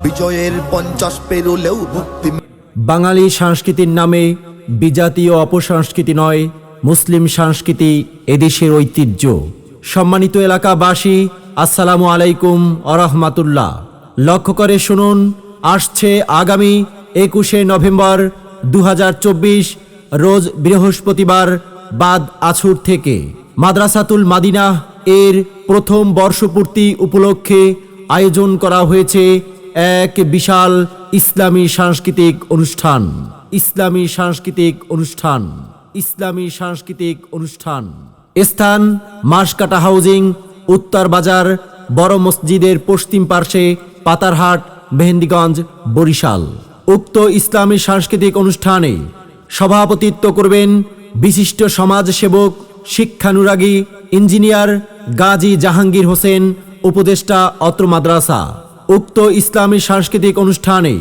বিজয়ের পঞ্চাশ পেরুলেও মুক্তি বাঙালি সংস্কৃতির নামে বিজাতীয় অপসংস্কৃতি নয়, মুসলিম সংস্কৃতি এদেশের ঐতিহ্য। সম্মানিত এলাকাবাসী, আসসালামু আলাইকুম আরহামাতুল্লাহ। লক্ষ্য করে শুনুন, আসছে আগামী একুশে নভেম্বর দু হাজার চব্বিশ, রোজ বৃহস্পতিবার বাদ আছুর থেকে। মাদ্রাসাতুল মাদিনা এর প্রথম বর্ষপূর্তি উপলক্ষে আয়োজন করা হয়েছে এক বিশাল ইসলামী সাংস্কৃতিক অনুষ্ঠান। ইসলামী সাংস্কৃতিক অনুষ্ঠান। ইসলামী সাংস্কৃতিক অনুষ্ঠান। স্থান মাসকাটা হাউজিং, উত্তর বাজার, বড় মসজিদের পশ্চিম পার্শ্বে পাতারহাট, মেহেন্দিগঞ্জ, বরিশাল। উক্ত ইসলামী সাংস্কৃতিক অনুষ্ঠানে সভাপতিত্ব করবেন বিশিষ্ট সমাজসেবক, শিক্ষানুরাগী, ইঞ্জিনিয়ার গাজী জাহাঙ্গীর হোসেন, উপদেষ্টা অত্র মাদ্রাসা। উক্ত ইসলামী সাংস্কৃতিক অনুষ্ঠানে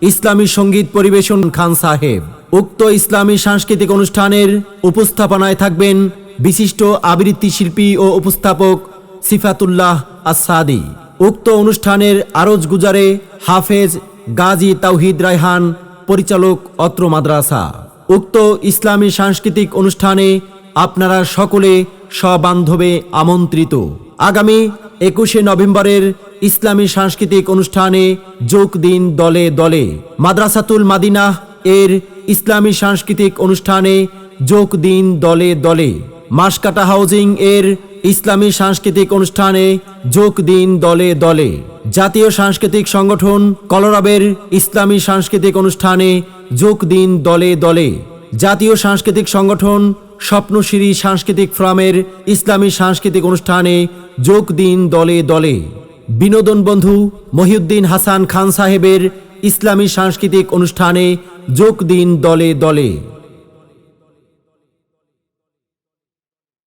ইসলামী সংগীত পরিবেশন খান সাহেব। উক্ত ইসলামী সাংস্কৃতিক অনুষ্ঠানের উপস্থাপনায় থাকবেন বিশিষ্ট আবৃত্তি শিল্পী ও উপস্থাপক সিফাতুল্লাহ আসাদি উক্ত অনুষ্ঠানের আরজ গুজারে হাফেজ গাজী তাওহিদ রায়হান, পরিচালক অত্র মাদ্রাসা। উক্ত ইসলামী সাংস্কৃতিক অনুষ্ঠানে আপনারা সকলে সবান্ধবে আমন্ত্রিত। আগামী একুশে নভেম্বরের ইসলামী সাংস্কৃতিক অনুষ্ঠানে যোগ দিন দলে দলে। মাদ্রাসাতুল মাদিনা এর ইসলামী সাংস্কৃতিক অনুষ্ঠানে যোগ দিন দলে দলে। মাসকাটা হাউজিং এর ইসলামী সাংস্কৃতিক অনুষ্ঠানে যোগ দিন দলে দলে। জাতীয় সাংস্কৃতিক সংগঠন কলরবের ইসলামী সাংস্কৃতিক অনুষ্ঠানে যোগ দিন দলে দলে। জাতীয় সাংস্কৃতিক সংগঠন স্বপ্নশিরি সাংস্কৃতিক ফ্রামের ইসলামী সাংস্কৃতিক অনুষ্ঠানে যোগ দিন দলে দলে। বিনোদন বন্ধু মহিউদ্দিন হাসান খান সাহেবের ইসলামী সাংস্কৃতিক অনুষ্ঠানে যোগ দিন দলে দলে।